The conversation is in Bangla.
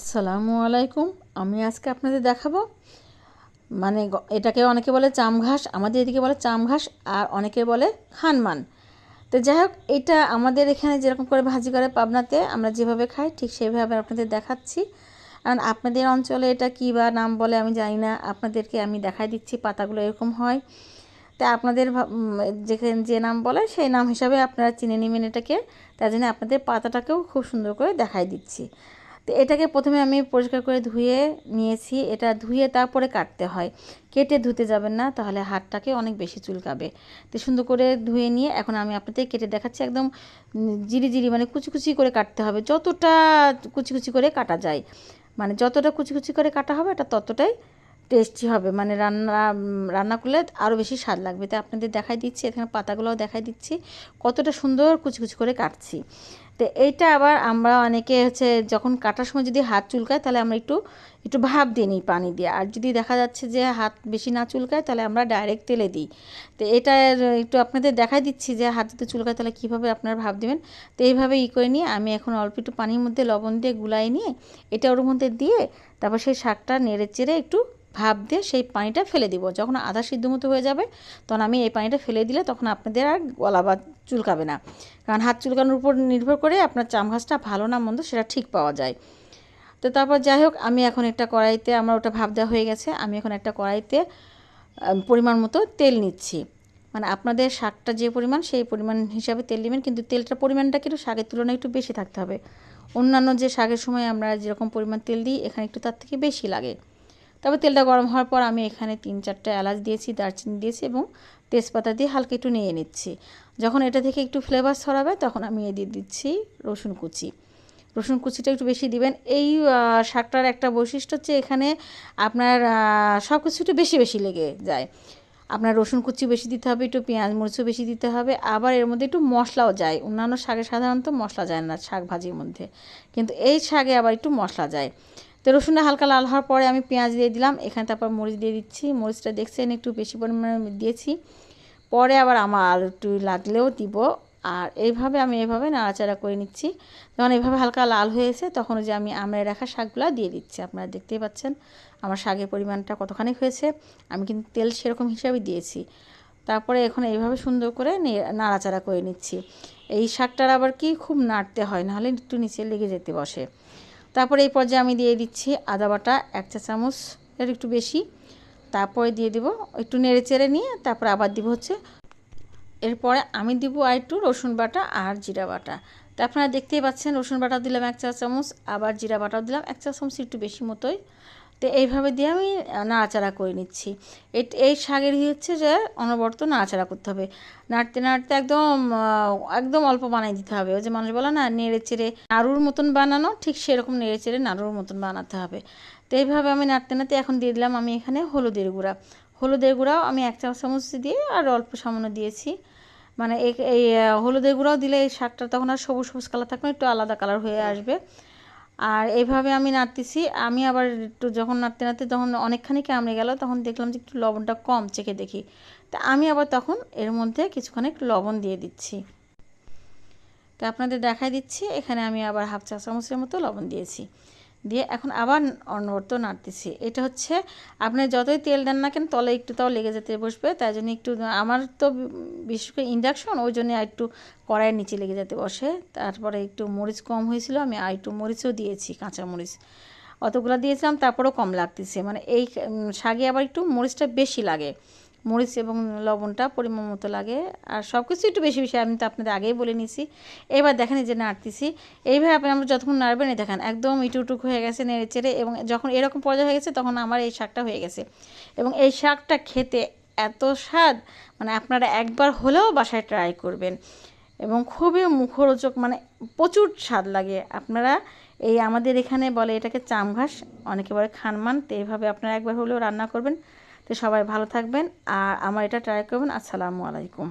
আসসালামু আলাইকুম। আমি আজকে আপনাদের দেখাবো মানে এটাকে অনেকে বলে চাম ঘাস আমাদের এদিকে বলে চাম ঘাস আর অনেকে বলে খানমান। তো যাই হোক, এটা আমাদের এখানে যেরকম করে ভাজি করে পাবনাতে, আমরা যেভাবে খাই ঠিক সেভাবে আপনাদের দেখাচ্ছি। কারণ আপনাদের অঞ্চলে এটা কী বা নাম বলে আমি জানি না, আপনাদেরকে আমি দেখাই দিচ্ছি, পাতাগুলো এরকম হয়। তা আপনাদের যেখানে যে নাম বলে সেই নাম হিসাবে আপনারা চিনে নেবেন এটাকে, তার জন্য আপনাদের পাতাটাকেও খুব সুন্দর করে দেখাই দিচ্ছি। তো এটাকে প্রথমে আমি পরিষ্কার করে ধুয়ে নিয়েছি। এটা ধুয়ে তারপরে কাটতে হয়। কেটে ধুতে যাবেন না, তাহলে হাতটাকে অনেক বেশি চুলকাবে। তো সুন্দর করে ধুয়ে নিয়ে এখন আমি আপনাদের কেটে দেখাচ্ছি। একদম জিরি জিরি মানে কুচি কুচি করে কাটতে হবে। যতটা কুচি কুচি করে কাটা যায়। মানে যতটা কুচি কুচি করে কাটা হবে, এটা ততটাই টেস্টি হবে। মানে রান্না রান্না করলে আরও বেশি স্বাদ লাগবে। তাই আপনাদের দেখাই দিচ্ছি, এখানে পাতাগুলোও দেখাই দিচ্ছি। কতটা সুন্দর কুচি কুচি করে কাটছি। তো এইটা আবার আমরা অনেকে হচ্ছে যখন কাটার সময় যদি হাত চুলকায়, তাহলে আমরা একটু একটু ভাব দিয়ে নিই পানি দিয়ে। আর যদি দেখা যাচ্ছে যে হাত বেশি না চুলকায়, তাহলে আমরা ডাইরেক্ট তেলে দিই। তো এটা একটু আপনাদের দেখাই দিচ্ছি যে হাত যদি চুলকায়, তাহলে কীভাবে আপনারা ভাব দেবেন। তো এইভাবে ই করে নিয়ে আমি এখন অল্প একটু পানির মধ্যে লবণ দিয়ে গুলাই নিয়ে এটা ওর মধ্যে দিয়ে তারপর সেই শাকটা নেড়ে চেড়ে একটু ভাপ দিয়ে সেই পানিটা ফেলে দিব। যখন আধা সিদ্ধ মতো হয়ে যাবে, তখন আমি এই পানিটা ফেলে দিলে তখন আপনাদের আর গলা বা চুলকাবে না। কারণ হাত চুলকানোর উপর নির্ভর করে আপনার চাম ঘাসটা ভালো না মন্দ সেটা ঠিক পাওয়া যায়। তো তারপর যাই হোক, আমি এখন একটা কড়াইতে, আমার ওটা ভাব দেওয়া হয়ে গেছে, আমি এখন একটা কড়াইতে পরিমাণ মতো তেল নিচ্ছি। মানে আপনাদের শাকটা যে পরিমাণ, সেই পরিমাণ হিসাবে তেল নেবেন, কিন্তু তেলটার পরিমাণটা কিন্তু শাকের তুলনায় একটু বেশি থাকতে হবে? অন্যান্য যে শাকের সময় আমরা যেরকম পরিমাণ তেল দিই, এখানে একটু তার থেকে বেশি লাগে। তবে তেলটা গরম হওয়ার পর আমি এখানে তিন চারটে এলাচ দিয়েছি, দারচিনি দিয়েছি এবং তেজপাতা দিয়ে হালকা একটু নিয়ে নিচ্ছি। যখন এটা থেকে একটু ফ্লেভার ছড়াবে, তখন আমি এ দিয়ে দিচ্ছি রসুন কুচি। রসুন কুচিটা একটু বেশি দিবেন। এই শাকটার একটা বৈশিষ্ট্য হচ্ছে এখানে আপনার সব কিছু একটু বেশি বেশি লেগে যায়। আপনার রসুন কুচি বেশি দিতে হবে, একটু পেঁয়াজ মরিচও বেশি দিতে হবে। আবার এর মধ্যে একটু মশলাও যায়। অন্যান্য শাকে সাধারণত মশলা যায় না শাক ভাজির মধ্যে। কিন্তু এই শাকে আবার একটু মশলা যায়। তো রসুনটা হালকা লাল হওয়ার পরে আমি পেঁয়াজ দিয়ে দিলাম। এখানে তারপর মরিচ দিয়ে দিচ্ছি। মরিচটা দেখছেন, একটু বেশি পরিমাণে দিয়েছি। পরে আবার আমার একটু লাগলেও দিব। আর এইভাবে আমি এভাবে নাড়াচাড়া করে নিচ্ছি। যখন এভাবে হালকা লাল হয়েছে, তখন যে আমি আমড়ে রাখা শাকগুলো দিয়ে দিচ্ছি। আপনারা দেখতেই পাচ্ছেন আমার শাকের পরিমাণটা কতখানি হয়েছে। আমি কিন্তু তেল সেরকম হিসাবে দিয়েছি। তারপরে এখন এইভাবে সুন্দর করে নাড়াচাড়া করে নিচ্ছি। এই শাকটার আবার কি খুব নাড়তে হয়, নাহলে একটু নিচে লেগে যেতে বসে। তারপরে এই পর্যায়ে আমি দিয়ে দিচ্ছি আদা বাটা, এক চা চামচ এর একটু বেশি। তারপরে দিয়ে দিব একটু নেড়ে চেড়ে নিয়ে তারপরে আবার দিব হচ্ছে এরপরে আমি দিব আর একটু রসুন বাটা আর জিরা বাটা। তো আপনারা দেখতেই পাচ্ছেন রসুন বাটা দিলাম এক চা চামচ, আবার জিরা বাটাও দিলাম এক চা চামচ একটু বেশি মতোই। তো এইভাবে দিয়ে আমি নাড়াচাড়া করে নিচ্ছি। এই শাকের হচ্ছে যে অনবরত নাড়াচাড়া করতে হবে। নাড়তে নাড়তে একদম একদম অল্প বানাই দিতে হবে। ওই যে মানুষ বলে না, নেড়ে চেড়ে নাড়ুর মতন বানানো, ঠিক সেরকম নেড়ে চেড়ে নাড়ুর মতন বানাতে হবে। তো এইভাবে আমি নাড়তে নাড়তে এখন দিয়ে দিলাম আমি এখানে হলুদের গুঁড়া। হলুদের গুঁড়াও আমি এক চা চামচ দিয়ে আর অল্প সামান্য দিয়েছি। মানে এই হলুদের গুঁড়াও দিলে এই শাকটা তখন আর সবুজ সবুজ কালার থাকবে, একটু আলাদা কালার হয়ে আসবে। আর এইভাবে আমি নাড়তেছি। আমি আবার একটু যখন নাড়তে নাড়তে তখন অনেকখানি কামড়ে গেল, তখন দেখলাম যে একটু লবণটা কম, চেখে দেখি। তা আমি আবার তখন এর মধ্যে কিছুক্ষণ একটু লবণ দিয়ে দিচ্ছি। তা আপনাদের দেখাই দিচ্ছি, এখানে আমি আবার হাফ চা চামচের মতো লবণ দিয়েছি। দিয়ে এখন আবার অনবরত নাড়তেছি। এটা হচ্ছে আপনি যতই তেল দেন না কেন তলে একটু তাও লেগে যেতে বসবে, তাই জন্য একটু আমার তো বিশেষ করে ইন্ডাকশন ওই জন্য একটু কড়াইয়ের নিচে লেগে যেতে বসে। তারপরে একটু মরিচ কম হয়েছিল, আমি আর একটু মরিচও দিয়েছি, কাঁচা মরিচ। অতগুলো দিয়েছিলাম, তারপরেও কম লাগতেছে। মানে এই শাকে আবার একটু মরিচটা বেশি লাগে। মরিচ এবং লবণটা পরিমাণ মতো লাগে। আর সব কিছু একটু বেশি বেশি, আমি তো আপনাদের আগেই বলে নিছি এবার দেখেন যে নাড়তেছি। এইভাবে আপনি, আমরা যতক্ষণ নাড়বেন, এই দেখেন একদম ইটুটুক হয়ে গেছে নেড়ে চেড়ে এবং যখন এরকম পর্যায়ে হয়ে গেছে, তখন আমার এই শাকটা হয়ে গেছে। এবং এই শাকটা খেতে এত স্বাদ মানে আপনারা একবার হলেও বাসায় ট্রাই করবেন। এবং খুবই মুখরোচক মানে প্রচুর স্বাদ লাগে। আপনারা এই আমাদের এখানে বলে এটাকে চামঘাস, অনেকে বলে খানমান, তো এইভাবে আপনারা একবার হলেও রান্না করবেন। তো সবাই ভালো থাকবেন আর আমার এটা ট্রাই করবেন আসসালামু আলাইকুম।